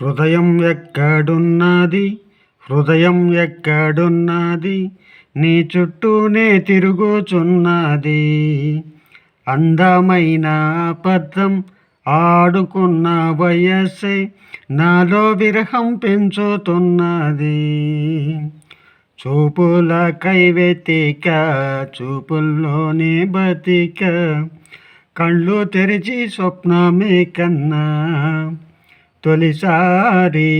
హృదయం ఎక్కడున్నది? హృదయం ఎక్కడున్నది? నీ చుట్టూనే తిరుగుచున్నది. అందమైన పద్యం ఆడుకున్న వయస్సే నాలో విరహం పెంచుతున్నది. చూపుల కైవెతిక చూపుల్లోనే బతిక కళ్ళు తెరిచి స్వప్నమే కన్నా తొలిసారి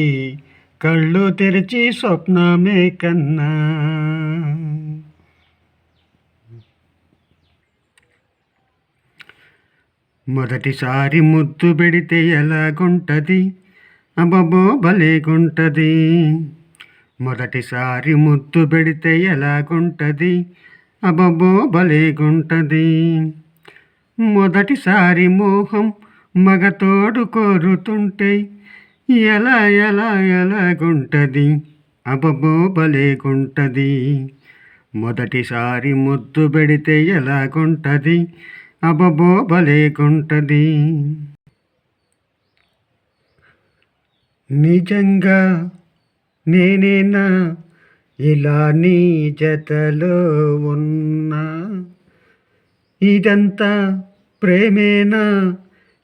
కళ్ళు తెరిచి స్వప్నమే కన్నా. మొదటిసారి ముద్దు పెడితే ఎలాగుంటది? అబ్బబ్బో భలేగుంటది మొదటిసారి ముద్దు పెడితే ఎలాగుంటది? అబ్బబ్బో భలేగుంటది మొదటిసారి మోహం మగతోడు కోరుతుంటే ఎలా ఎలా ఎలాగుంటది అబబోబలేగుంటది మొదటిసారి ముద్దు పెడితే ఎలాగుంటది అబ్బబ్బో నిజంగా నేనేనా? ఇలా నీ జతలో ఉన్నా? ఇదంతా ప్రేమేనా?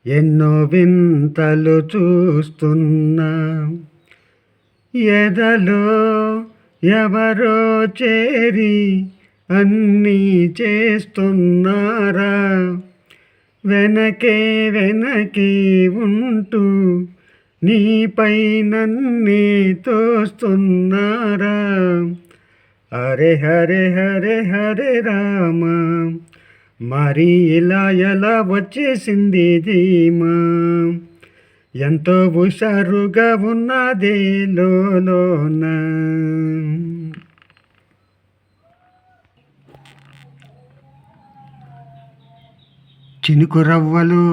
ఎన్నో వింతలు చూస్తున్నా. ఎదలో ఎవరో చేరి అన్నీ చేస్తున్నారా? వెనకే వెనకే ఉంటూ నీపై నన్నే తోస్తున్నారా? హరే హరే హరే హరే రామ మరి ఇలా ఎలా వచ్చేసింది ధీమా? ఎంతో హుషారుగా ఉన్నదే లోన చినుకు రవ్వలు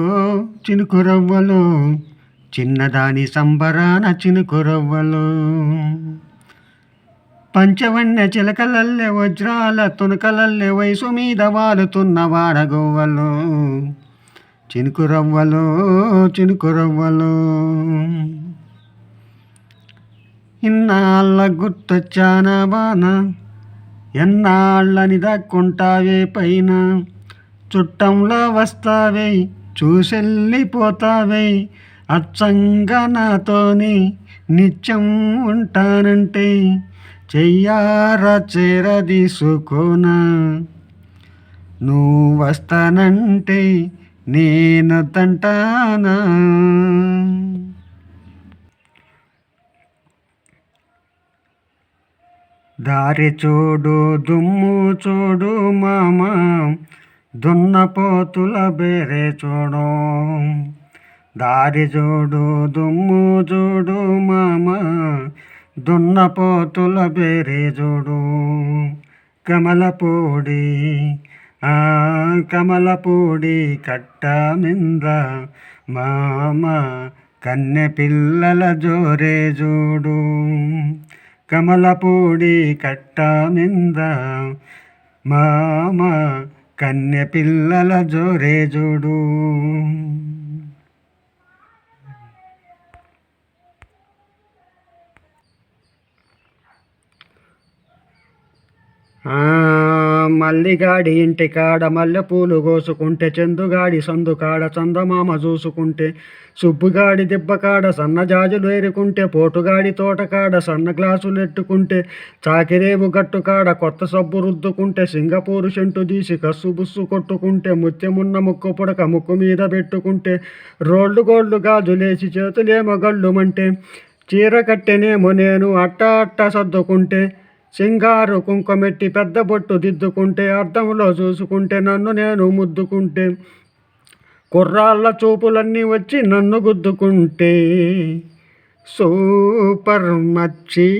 చినుకు రవ్వలు చిన్నదాని సంబరాన చినుకు రవ్వలు పంచవన్య చిలకలల్లె వజ్రాల తునకలల్లె వయసు మీద వాలుతున్న వాడగొవ్వలు. చినుకు రవ్వలు చినుకు రవ్వలు. ఇన్నాళ్ళ గుర్తొచ్చానా బాన ఎన్నాళ్ళని దక్కుంటావే పైన. చుట్టంలో వస్తావే చూసెళ్ళిపోతావే అచ్చంగా నాతోని నిత్యం ఉంటానంటే. చెయ్యార చేరదీసుకోనా నువ్వు వస్తానంటే నేను తంటానా? దారి చూడు దుమ్ము చూడు మామ దున్నపోతుల బేరే చూడు. దారి చూడు దుమ్ము చూడు మామ దున్నపోతుల బేరే కమలపూడి ఆ కమలపూడి కట్ట మింద మామ కన్నె పిల్లల జోరే జోడు కమలపూడి కట్ట మింద మామ కన్నె పిల్లల జోరే జోడు మల్లిగాడి ఇంటి కాడ మల్లెపూలు కోసుకుంటే చందుగాడి సందు కాడ చందమామ చూసుకుంటే సుబ్బుగాడి దిబ్బకాడ సన్నజాజులు ఏరుకుంటే పోటుగాడి తోటకాడ సన్న గ్లాసులు ఎట్టుకుంటే చాకిరేవు గట్టు కాడ కొత్త సబ్బు రుద్దుకుంటే సింగపూరు చెంటు తీసి కస్సు బుస్సు కొట్టుకుంటే ముత్యమున్న ముక్కు పుడక ముక్కు మీద పెట్టుకుంటే రోళ్ళు గోళ్ళు గాజులేసి చేతులేమో గళ్ళుమంటే చీర కట్టెనేమో నేను అట్ట అట్ట సర్దుకుంటే సింగారు కుంకుమెట్టి పెద్ద బొట్టు దిద్దుకుంటే అర్థంలో చూసుకుంటే నన్ను నేను ముద్దుకుంటే కుర్రాళ్ళ చూపులన్నీ వచ్చి నన్ను గుద్దుకుంటే. సూపర్ మచ్చి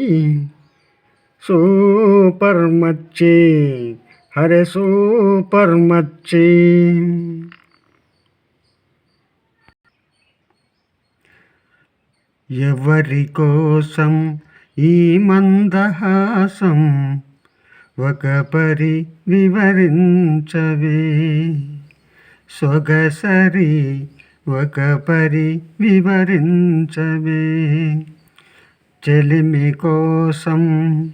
సూపర్ మచ్చి హరే సూపర్ మచ్చి. ఎవరి కోసం ఈ మందహాసం ఒక పరి వివరించవే. సొగసరి ఒక పరి వివరించవే. చెలిమి కోసం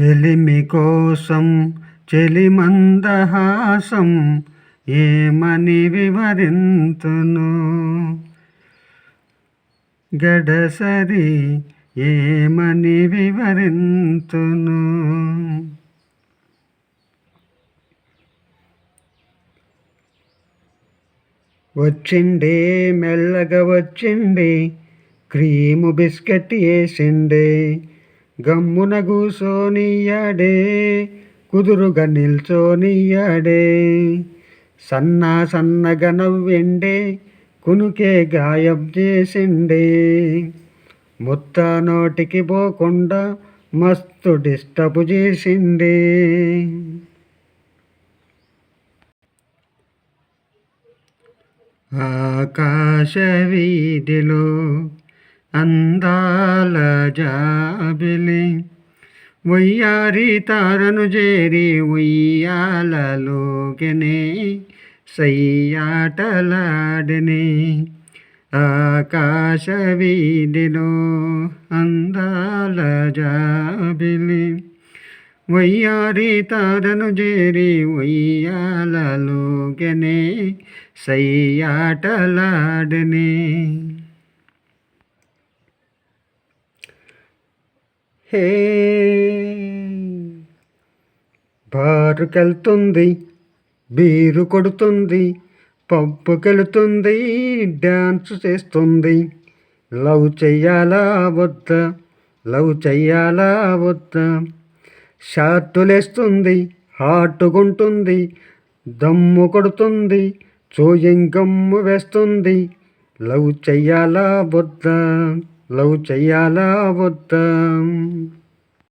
చెలిమి కోసం చెలిమందహాసం ఏమని వివరింతును? గడసరి ఏమని వివరింతును? వచ్చిండే మెల్లగా వచ్చిండే క్రీము బిస్కెట్ వేసిండే గమ్మున కూసోనియాడే కుదురుగా నిల్చోనియాడే సన్నా సన్నగా నవ్విండే కునుకే గాయం చేసిండే. ముత్త నోటికి పోకుండా మస్తు డిస్టర్బ్ చేసిండే. ఆకాశ వీధిలో అందాల జాబిలి వయ్యారి తారను చేరి ఉయ్యాలలోగనే సయ్యాటలాడిని ఆకాశ వీధిలో అందాల జాబిలి వయ్యారి తారను చేరి ఉయ్యాలలోగనే సయ్యాటలాడిని. హే బారుకెళ్తుంది బీరు కొడుతుంది పప్పుకెళ్తుంది డ్యాన్స్ చేస్తుంది. లవ్ చెయ్యాలా వద్దా? లవ్ చెయ్యాలా వద్దా? షార్టులేస్తుంది కొంటుంది దమ్ము కొడుతుంది చూయింగమ్ము వేస్తుంది. లవ్ చెయ్యాలా వద్దా? లవ్ చెయ్యాలా వద్దా?